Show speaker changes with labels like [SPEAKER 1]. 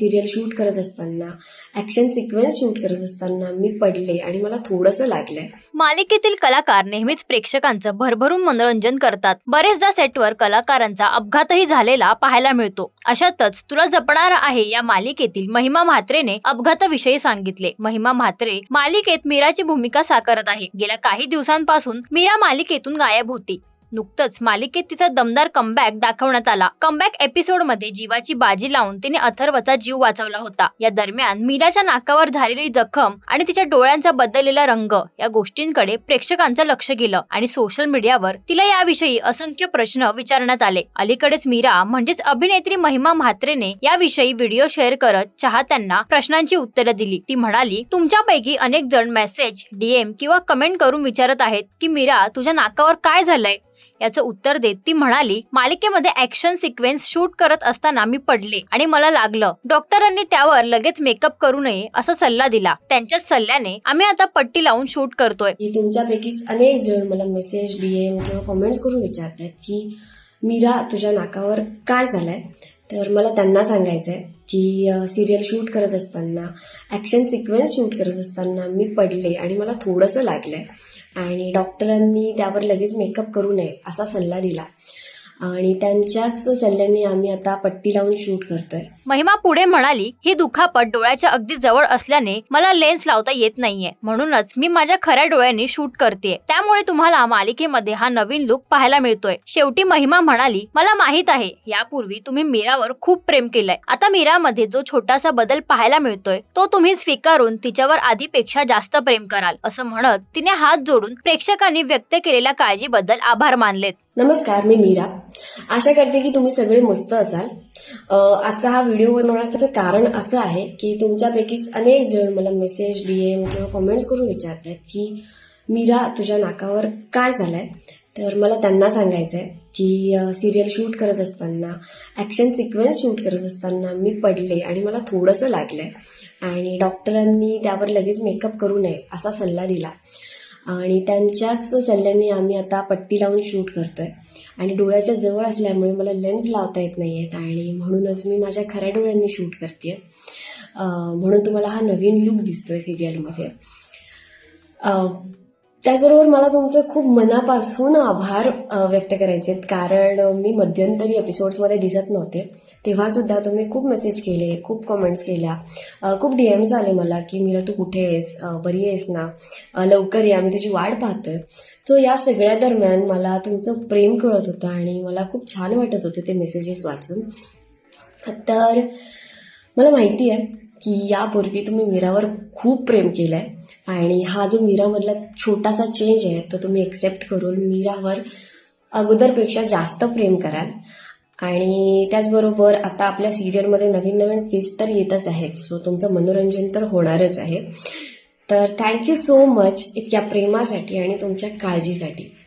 [SPEAKER 1] Serial shoot करत असताना action sequence shoot करत असताना मी पडले आणि मला थोडंसं लागलंय.
[SPEAKER 2] मालिकेतील कलाकार नेहमीच प्रेक्षकांचं भरभरून मनोरंजन करतात. बरेचदा सेटवर कलाकारांचा अपघातही झालेला पाहायला मिळतो. अशातच तुला जपणार आहे या मालिकेतील महिमा म्हात्रेने अपघाताविषयी सांगितले. महिमा म्हात्रे मालिकेत मीराची भूमिका साकारत आहे. गेल्या काही दिवसांपासून मीरा मालिकेतून गायब होती. नुकतंच मालिकेत तिचा दमदार कमबॅक दाखवण्यात आला. कमबॅक एपिसोडमध्ये जीवाची बाजी लावून तिने अथर्वचा जीव वाचवला होता. या दरम्यान मीराच्या नाकावर झालेली जखम आणि तिच्या डोळ्यांचा बदललेला रंग या गोष्टींकडे प्रेक्षकांचं लक्ष गेलं आणि सोशल मीडियावर तिला याविषयी असंख्य प्रश्न विचारण्यात आले. अलीकडेच मीरा म्हणजेच अभिनेत्री महिमा म्हात्रेने याविषयी व्हिडिओ शेअर करत चाहत्यांना प्रश्नांची उत्तरं दिली. ती म्हणाली तुमच्यापैकी अनेक जण मेसेज डीएम किंवा कमेंट करून विचारत आहेत की मीरा तुझ्या नाकावर काय झालंय? याचं उत्तर देत ती म्हणाली मालिकेमध्ये ऍक्शन सिक्वेन्स शूट करत असताना मी पडले आणि मला लागलं. डॉक्टरांनी त्यावर लगेच मेकअप करू नये असा सल्ला दिला. त्यांच्याच सल्ल्याने आम्ही आता पट्टी लावून शूट करतोय.
[SPEAKER 1] तुमच्यापैकीच अनेक जण मला मेसेज डीएम किंवा कमेंट्स करून विचारतात की मीरा तुझ्या नाकावर काय झालंय? तर मला त्यांना सांगायचं आहे की सिरियल शूट करत असताना ॲक्शन सिक्वेन्स शूट करत असताना मी पडले आणि मला थोडंसं लागलंय. आणि डॉक्टरांनी त्यावर लगेच मेकअप करू नये असा सल्ला दिला. आणि त्यांच्याच सल्ल्याने आम्ही आता पट्टी लावून शूट करतोय.
[SPEAKER 2] महिमा पुढे म्हणाली ही दुखापत डोळ्याच्या अगदी जवळ असल्याने मला लेन्स लावता येत नाहीये. म्हणूनच मी माझ्या खऱ्या डोळ्यांनी शूट करते त्यामुळे तुम्हाला मालिकेमध्ये हा नवीन लुक पाहायला मिळतोय. शेवटी महिमा म्हणाली मला माहीत आहे. यापूर्वी तुम्ही मीरावर खूप प्रेम केलंय. आता मीरामध्ये जो छोटासा बदल पाहायला मिळतोय तो तुम्ही स्वीकारून तिच्यावर आधीपेक्षा जास्त प्रेम कराल. असं म्हणत तिने हात जोडून प्रेक्षकांनी व्यक्त केलेल्या काळजीबद्दल आभार मानलेत.
[SPEAKER 1] नमस्कार मी मीरा. आशा करते की तुम्ही सगळे मस्त असाल. आजचा हा व्हिडिओ बनवण्याचं कारण असं आहे की तुमच्यापैकीच अनेक जण मला मेसेज डीएम किंवा कमेंट्स करून विचारत आहेत की मीरा तुझ्या नाकावर काय झालंय? तर मला त्यांना सांगायचं आहे की सिरियल शूट करत असताना ॲक्शन सिक्वेन्स शूट करत असताना मी पडले आणि मला थोडंसं लागलंय. आणि डॉक्टरांनी त्यावर लगेच मेकअप करू नये असा सल्ला दिला. आणि त्यांच्याच सल्ल्याने आम्ही आता पट्टी लावून शूट करतोय. आणि डोळ्याच्या जवळ असल्यामुळे मला लेन्स लावता येत नाही आहेत आणि म्हणूनच मी माझ्या खऱ्या डोळ्यांनी शूट करते म्हणून तुम्हाला हा नवीन लुक दिसतोय सिरियलमध्ये त्याचबरोबर मला तुमचं खूप मनापासून आभार व्यक्त करायचे आहेत. कारण मी मध्यंतरी एपिसोड्समध्ये दिसत नव्हते. तेव्हा सुद्धा तुम्ही खूप मेसेज केले खूप कमेंट्स केल्या. खूप डी एम्स आले मला की मीरा तू कुठे आहेस? बरी आहेस ना? लवकर या मी तुझी वाट पाहतोय. सो या सगळ्या दरम्यान मला तुमचं प्रेम कळत होतं आणि मला खूप छान वाटत होते ते मेसेजेस वाचून. तर मला माहिती आहे की यापूर्वी तुम्ही मीरावर खूप प्रेम केलं आहे आणि हा जो मीरामधला छोटासा चेंज आहे तो तुम्ही एक्सेप्ट करून मीरावर अगोदरपेक्षा जास्त प्रेम कराल. आणि त्याचबरोबर आता आपल्या सिरियलमध्ये नवीन नवीन ट्विस्ट तर येतच आहेत सो तुमचं मनोरंजन तर होणारच आहे. तर थँक्यू सो मच इतक्या प्रेमासाठी आणि तुमच्या काळजीसाठी.